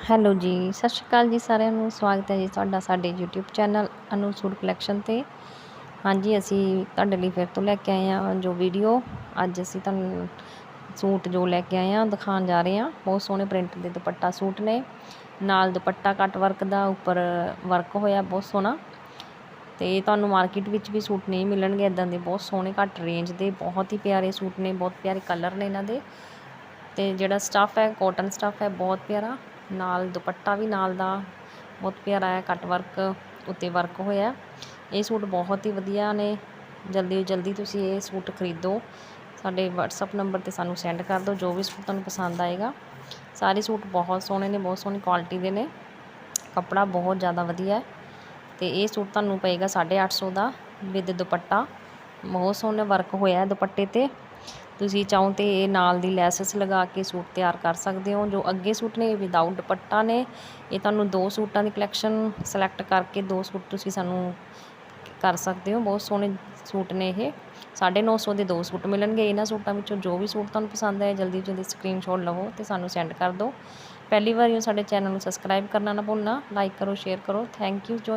Hello ਜੀ, ਸਤਿ ਸ਼੍ਰੀ ਅਕਾਲ ਜੀ ਸਾਰਿਆਂ ਨੂੰ, ਸਵਾਗਤ ਹੈ ਜੀ ਤੁਹਾਡਾ ਸਾਡੇ YouTube channel Anu suit collection ਤੇ। ਹਾਂਜੀ, ਅਸੀਂ ਤੁਹਾਡੇ ਲਈ ਫਿਰ ਤੋਂ ਲੈ ਕੇ ਆਏ ਹਾਂ ਜੋ ਵੀਡੀਓ ਅੱਜ ਅਸੀਂ ਤੁਹਾਨੂੰ ਸੂਟ ਜੋ ਲੈ ਕੇ ਆਏ ਹਾਂ, ਦਿਖਾਉਣ ਜਾ ਰਹੇ ਹਾਂ। ਬਹੁਤ ਸੋਹਣੇ ਪ੍ਰਿੰਟ ਦੇ ਦੁਪੱਟਾ ਸੂਟ ਨੇ। ਨਾਲ ਦੁਪੱਟਾ ਕੱਟ ਵਰਕ ਦਾ ਉੱਪਰ ਵਰਕ ਹੋਇਆ, ਬਹੁਤ ਸੋਹਣਾ। ਤੇ ਤੁਹਾਨੂੰ ਮਾਰਕੀਟ ਵਿੱਚ ਵੀ ਸੂਟ ਨਹੀਂ ਮਿਲਣਗੇ ਇਦਾਂ ਦੇ ਬਹੁਤ ਸੋਹਣੇ ਘੱਟ ਰੇਂਜ ਦੇ, ਬਹੁਤ ਹੀ ਪਿਆਰੇ ਸੂਟ ਨੇ, ਬਹੁਤ ਪਿਆਰੇ ਕਲਰ ਨੇ ਇਹਨਾਂ ਦੇ। ਤੇ ਜਿਹੜਾ ਸਟੱਫ ਹੈ ਕਾਟਨ ਸਟੱਫ ਹੈ, ਬਹੁਤ ਪਿਆਰਾ। ਨਾਲ ਦੁਪੱਟਾ ਵੀ ਨਾਲ ਦਾ, ਬਹੁਤ ਪਿਆਰਾ ਹੈ ਕੱਟ ਵਰਕ ਉੱਤੇ ਵਰਕ ਹੋਇਆ ਇਹ ਸੂਟ ਬਹੁਤ ਹੀ ਵਧੀਆ ਨੇ। ਜਲਦੀ ਜਲਦੀ ਤੁਸੀਂ ਇਹ ਸੂਟ ਖਰੀਦੋ। ਸਾਡੇ WhatsApp ਨੰਬਰ ਤੇ ਸਾਨੂੰ ਸੈਂਡ ਕਰ ਦਿਓ, ਜੋ ਵੀ ਸੂਟ ਤੁਹਾਨੂੰ ਪਸੰਦ ਆਏਗਾ। ਸਾਰੇ ਸੂਟ ਬਹੁਤ ਸੋਹਣੇ ਨੇ, ਬਹੁਤ ਸੋਹਣੀ ਕੁਆਲਿਟੀ ਦੇ ਨੇ। ਕੱਪੜਾ ਬਹੁਤ ਜ਼ਿਆਦਾ ਵਧੀਆ ਹੈ। ਤੇ ਇਹ ਸੂਟ ਤੁਹਾਨੂੰ ਪਏਗਾ 850 ਦਾ, ਵਿਦ ਦੁਪੱਟਾ। ਬਹੁਤ ਸੋਹਣਾ ਵਰਕ ਹੋਇਆ ਦੁਪੱਟੇ ਤੇ। ਤੁਸੀਂ ਚਾਹੋ ਤੇ ਇਹ ਨਾਲ ਦੀ ਲੈਸਸ ਲਗਾ ਕੇ ਸੂਟ ਤਿਆਰ ਕਰ ਸਕਦੇ ਹੋ, ਜੋ ਅੱਗੇ ਸੂਟ ਨੇ ਵਿਦਆਊਟ ਦੁਪੱਟਾ ਨੇ। ਇਹ ਤੁਹਾਨੂੰ ਦੋ ਸੂਟਾਂ ਦੀ ਕਲੈਕਸ਼ਨ ਸਿਲੈਕਟ ਕਰਕੇ ਦੋ ਸੂਟ ਤੁਸੀਂ ਸਾਨੂੰ ਕਰ ਸਕਦੇ ਹੋ। ਬਹੁਤ ਸੋਹਣੇ ਸੂਟ ਨੇ ਇਹ। 950 ਦੇ ਦੋ ਸੂਟ ਮਿਲਣਗੇ। ਇਹਨਾਂ ਸੂਟਾਂ ਵਿੱਚੋਂ ਜੋ ਵੀ ਸੂਟ ਤੁਹਾਨੂੰ ਪਸੰਦ ਆਏ, ਜਲਦੀ ਜਲਦੀ ਸਕਰੀਨਸ਼ਾਟ ਲਵੋ ਤੇ ਸਾਨੂੰ ਸੈਂਡ ਕਰ ਦਿਓ। ਪਹਿਲੀ ਵਾਰੀ ਸਾਡੇ ਚੈਨਲ ਨੂੰ ਸਬਸਕ੍ਰਾਈਬ ਕਰਨਾ ਨਾ ਭੁੱਲਣਾ। ਲਾਈਕ ਕਰੋ ਸ਼ੇਅਰ ਕਰੋ। ਥੈਂਕ ਯੂ ਜੋ